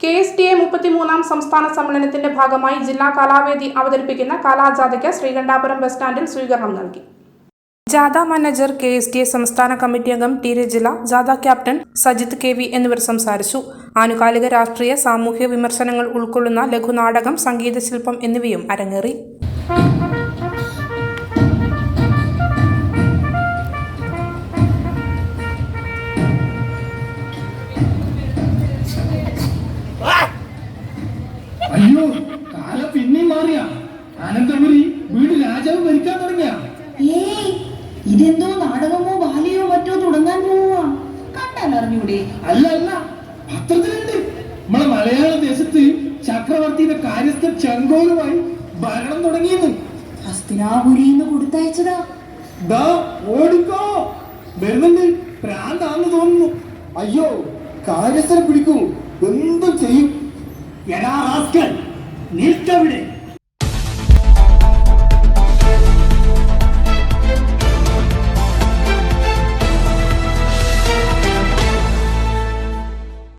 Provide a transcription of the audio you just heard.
K S T A മുപ്പത്തിമൂന്നാം സംസ്ഥാന സമ്മേളനത്തിന്റെ ഭാഗമായി ജില്ലാ കലാവേദി അവതരിപ്പിക്കുന്ന കലാജാഥയ്ക്ക് ശ്രീകണ്ഠാപുരം ബസ് സ്റ്റാൻഡിൽ സ്വീകരണം നൽകി. ജാഥ manager K S T A സംസ്ഥാന കമ്മിറ്റി അംഗം ടി രജില ജാഥ ക്യാപ്റ്റൻ സജിത് കെ വി എന്നിവർ സംസാരിച്ചു. ആനുകാലിക രാഷ്ട്രീയ സാമൂഹ്യ വിമർശനങ്ങൾ ഉൾക്കൊള്ളുന്ന ലഘുനാടകം സംഗീതശില്പം എന്നിവയും അരങ്ങേറി. അയ്യോ കാലം പിന്നെയും മാറിയ. അനന്തപുരി വീട് രാജാവ് ഭരിക്കാൻ തുടങ്ങിയ. ഏയ് ഇതെന്തോ നാടകമോ ബാലയോ മറ്റോ തുടങ്ങാൻ പോവാ കണ്ടാൽ അറിഞ്ഞൂടെ. അല്ല അല്ല പത്രത്തിലുണ്ട്. നമ്മളെ മലയാള ദേശത്ത് ചക്രവർത്തിയുടെ കാര്യസ്ഥ ചെങ്കോലുമായി ഭരണം തുടങ്ങിയെന്ന്. ഹസ്തിനാപുരിന്ന് കൊടുത്തയച്ചതാ. ദാ ഓടിക്കോ. വരുന്നുണ്ട്. പ്രാന്താന്ന് തോന്നുന്നു. അയ്യോ കാര്യസ്ഥനെ പിടിക്കൂ. എന്തും ചെയ്യും. ഭാസ്കർ നിൽക്കവിടെ